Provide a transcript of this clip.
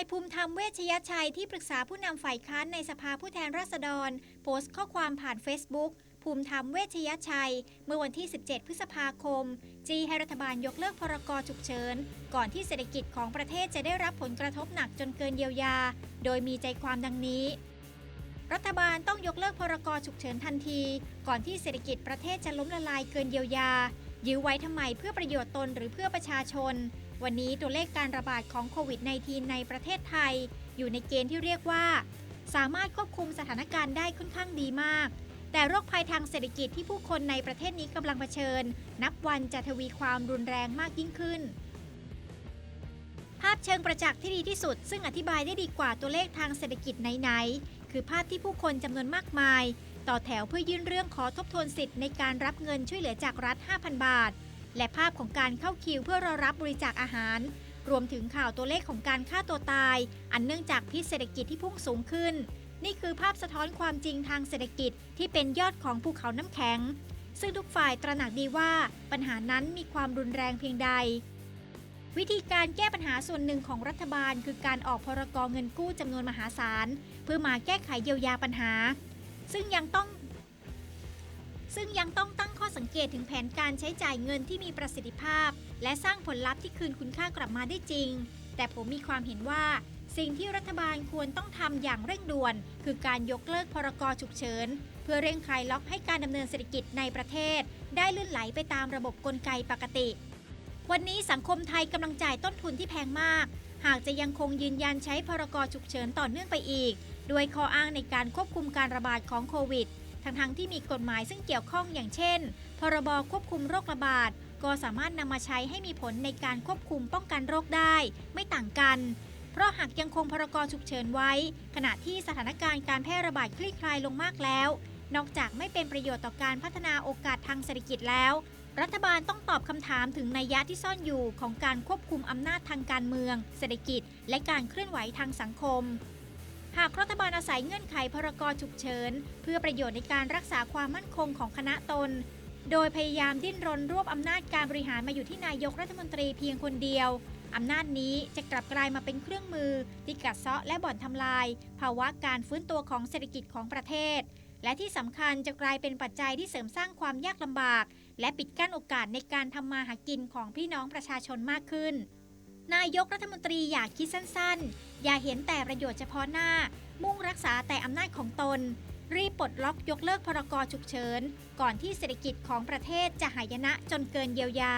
ายภูมิธรรมเวชยชัยที่ปรึกษาผู้นำฝ่ายค้านในสภาผู้แทนราษฎร โพสต์ข้อความผ่าน Facebook ภูมิธรรมเวชยชัย เมื่อวันที่ 17 พฤษภาคม จีให้รัฐบาลยกเลิกพรกฉุกเฉิน ก่อนที่เศรษฐกิจของประเทศจะได้รับผลกระทบหนักจนเกินเยียวยา โดยมีใจความดังนี้ รัฐบาลต้องยกเลิกพรกฉุกเฉินทันที ก่อนที่เศรษฐกิจประเทศจะล้มละลายเกินเยียวยา ยื้อไว้ทำไมเพื่อประโยชน์ตนหรือเพื่อประชาชน วันนี้ตัวเลขการระบาดของโควิด -19 ในประเทศไทย อยู่ในเกณฑ์ที่เรียกว่า สามารถควบคุมสถานการณ์ได้ค่อนข้างดีมาก แต่โรคภัยทางเศรษฐกิจที่ผู้คนในประเทศนี้กำลังเผชิญ นับวันจะทวีความรุนแรงมากยิ่งขึ้น ภาพเชิงประจักษ์ที่ดีที่สุด ซึ่งอธิบายได้ดีกว่าตัวเลขทางเศรษฐกิจไหนๆคือภาพที่ผู้คนจำนวนมากมาย ต่อแถวเพื่อยื่นเรื่องขอทบทวนสิทธิ์ในการรับเงินช่วยเหลือจากรัฐ 5,000 บาท และภาพของการเข้าคิวเพื่อรอรับบริจาคอาหาร รวมถึงข่าวตัวเลขของการฆ่าตัวตาย อันเนื่องจากพิษเศรษฐกิจที่พุ่งสูงขึ้น นี่คือภาพสะท้อนความจริงทางเศรษฐกิจที่เป็นยอดของภูเขาน้ำแข็ง ซึ่งทุกฝ่ายตระหนักดีว่าปัญหานั้นมีความรุนแรงเพียงใดวิธีการแก้ปัญหาส่วนหนึ่งของรัฐบาล คือการออกพรกเงินกู้จำนวนมหาศาล เพื่อมาแก้ไขเยียวยาปัญหา ซึ่งยังต้อง ซึ่งยังต้องตั้งข้อสังเกตถึงแผนการใช้จ่ายเงินที่มีประสิทธิภาพ และสร้างผลลัพธ์ที่คืนคุณค่ากลับมาได้จริง แต่ผมมีความเห็นว่า สิ่งที่รัฐบาลควรต้องทำอย่างเร่งด่วน คือการยกเลิกพรกฉุกเฉิน เพื่อเร่งคลายล็อกให้การดำเนินเศรษฐกิจในประเทศ ได้ลื่นไหลไปตามระบบกลไกปกติ วันนี้สังคมไทยกำลังจ่ายต้นทุนที่แพงมาก หากจะยังคงยืนยันใช้พรกฉุกเฉินต่อเนื่องไปอีก ด้วยข้ออ้างในการควบคุมการระบาดของโควิด ทั้งๆที่มีกฎหมายซึ่งเกี่ยวข้องอย่างเช่น พรบควบคุมโรคระบาด ก็สามารถนำมาใช้ให้มีผลในการควบคุมป้องกันโรคได้ ไม่ต่างกัน เพราะหากยังคงพรกฉุกเฉินไว้ ขณะที่สถานการณ์การแพร่ระบาดคลี่คลายลงมากแล้ว นอกจากไม่เป็นประโยชน์ต่อการพัฒนาโอกาสทางเศรษฐกิจแล้ว รัฐบาลต้องตอบคำถามถึงนัยยะที่ซ่อนอยู่ของการควบคุมอำนาจทางการเมือง เศรษฐกิจ และการเคลื่อนไหวทางสังคม หากรัฐบาลอาศัยเงื่อนไขพรกฉุกเฉิน เพื่อประโยชน์ในการรักษาความมั่นคงของคณะตน โดยพยายามดิ้นรนรวบอำนาจการบริหารมาอยู่ที่นายกรัฐมนตรีเพียงคนเดียวอำนาจนี้จะกลับกลายมาเป็นเครื่องมือที่กัดเซาะและบ่อนทำลาย ภาวะการฟื้นตัวของเศรษฐกิจของประเทศ และที่สำคัญจะกลายเป็นปัจจัยที่เสริมสร้างความยากลำบาก และปิดกั้นโอกาสในการทำมาหากินของพี่น้องประชาชนมากขึ้น นายกรัฐมนตรีอย่าคิดสั้นๆ อย่าเห็นแต่ประโยชน์เฉพาะหน้า มุ่งรักษาแต่อำนาจของตน รีบปลดล็อกยกเลิกพรกฉุกเฉิน ก่อนที่เศรษฐกิจของประเทศจะหายนะจนเกินเยียวยา